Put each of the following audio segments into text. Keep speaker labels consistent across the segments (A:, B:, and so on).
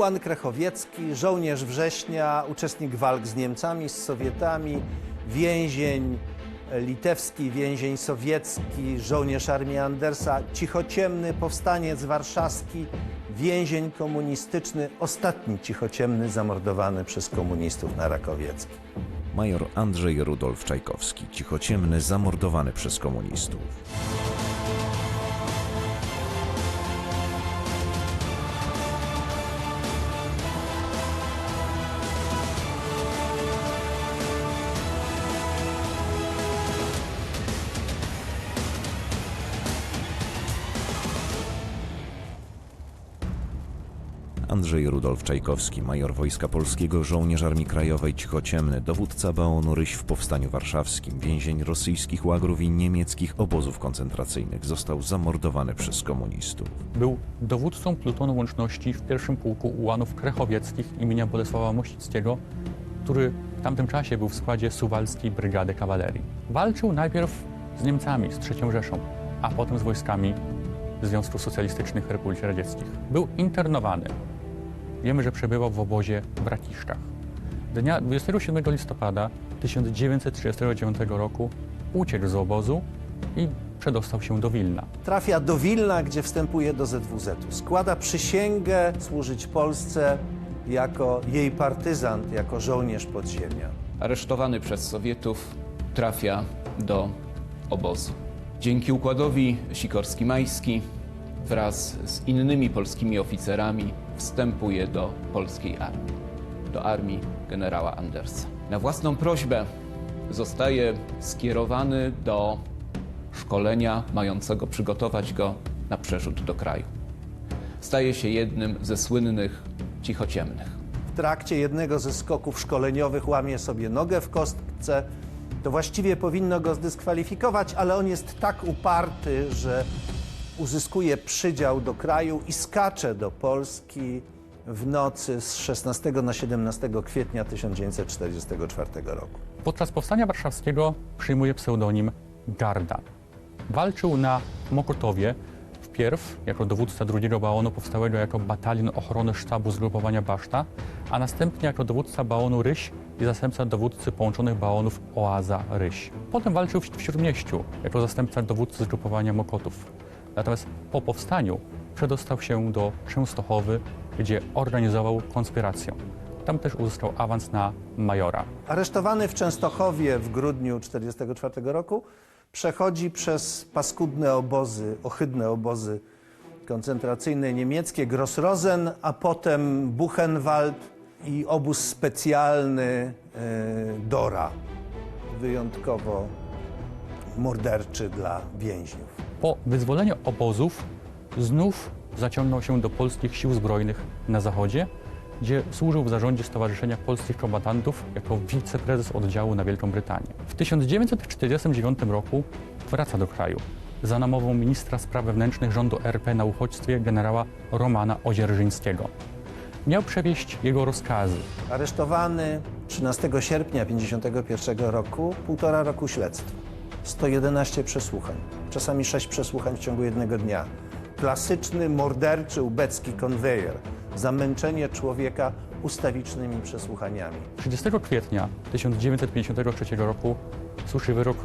A: Ułan Krechowiecki, żołnierz września, uczestnik walk z Niemcami, z Sowietami, więzień litewski, więzień sowiecki, żołnierz armii Andersa, cichociemny powstaniec warszawski, więzień komunistyczny, ostatni cichociemny zamordowany przez komunistów na Rakowiecki.
B: Major Andrzej Rudolf Czajkowski, cichociemny, zamordowany przez komunistów. Andrzej Rudolf Czajkowski, major Wojska Polskiego, żołnierz Armii Krajowej, cichociemny, dowódca baonu Ryś w Powstaniu Warszawskim, więzień rosyjskich łagrów i niemieckich obozów koncentracyjnych, został zamordowany przez komunistów.
C: Był dowódcą plutonu łączności w pierwszym pułku ułanów krechowieckich imienia Bolesława Mościckiego, który w tamtym czasie był w składzie Suwalskiej Brygady Kawalerii. Walczył najpierw z Niemcami, z III Rzeszą, a potem z wojskami Związków Socjalistycznych Republik Radzieckich. Był internowany. Wiemy, że przebywał w obozie w Rakiszkach. Dnia 27 listopada 1939 roku uciekł z obozu i przedostał się do Wilna.
A: Trafia do Wilna, gdzie wstępuje do ZWZ-u. Składa przysięgę służyć Polsce jako jej partyzant, jako żołnierz podziemia.
D: aresztowany przez Sowietów, trafia do obozu. Dzięki układowi Sikorski-Majski wraz z innymi polskimi oficerami wstępuje do polskiej armii, do armii generała Andersa. Na własną prośbę zostaje skierowany do szkolenia mającego przygotować go na przerzut do kraju. Staje się jednym ze słynnych cichociemnych.
A: W trakcie jednego ze skoków szkoleniowych łamie sobie nogę w kostce. To właściwie powinno go zdyskwalifikować, ale on jest tak uparty, że uzyskuje przydział do kraju i skacze do Polski w nocy z 16 na 17 kwietnia 1944 roku.
C: Podczas powstania warszawskiego przyjmuje pseudonim Garda. Walczył na Mokotowie, wpierw jako dowódca drugiego baonu powstałego jako batalion ochrony sztabu zgrupowania Baszta, a następnie jako dowódca baonu Ryś i zastępca dowódcy połączonych baonów Oaza Ryś. Potem walczył w Śródmieściu jako zastępca dowódcy zgrupowania Mokotów. Natomiast po powstaniu przedostał się do Częstochowy, gdzie organizował konspirację. Tam też uzyskał awans na majora.
A: Aresztowany w Częstochowie w grudniu 1944 roku przechodzi przez paskudne obozy, ohydne obozy koncentracyjne niemieckie, Grossrosen, a potem Buchenwald i obóz specjalny e, Dora, wyjątkowo morderczy dla więźniów.
C: Po wyzwoleniu obozów znów zaciągnął się do polskich sił zbrojnych na zachodzie, gdzie służył w zarządzie Stowarzyszenia Polskich Kombatantów jako wiceprezes oddziału na Wielką Brytanię. W 1949 roku wraca do kraju za namową ministra spraw wewnętrznych rządu RP na uchodźstwie generała Romana Odzierżyńskiego. Miał przewieźć jego rozkazy,
A: Aresztowany 13 sierpnia 1951 roku, półtora roku śledztwa. 111 przesłuchań, czasami 6 przesłuchań w ciągu jednego dnia. Klasyczny, morderczy, ubecki konwejer. Zamęczenie człowieka ustawicznymi przesłuchaniami.
C: 30 kwietnia 1953 roku słyszy wyrok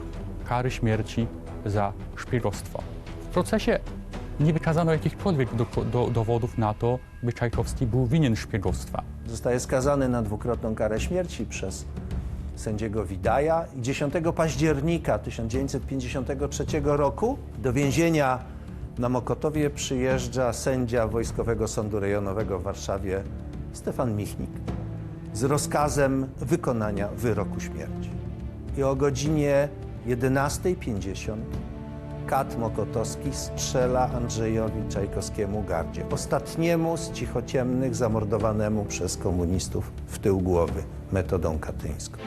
C: kary śmierci za szpiegostwo. W procesie nie wykazano jakichkolwiek do, do, dowodów na to, by Czajkowski był winien szpiegostwa.
A: Zostaje skazany na dwukrotną karę śmierci przez sędziego Widaja i 10 października 1953 roku do więzienia na Mokotowie przyjeżdża sędzia Wojskowego Sądu Rejonowego w Warszawie Stefan Michnik z rozkazem wykonania wyroku śmierci. I o godzinie 11.50 Kat Mokotowski strzela Andrzejowi Czajkowskiemu gardzie, ostatniemu z cichociemnych zamordowanemu przez komunistów w tył głowy metodą katyńską.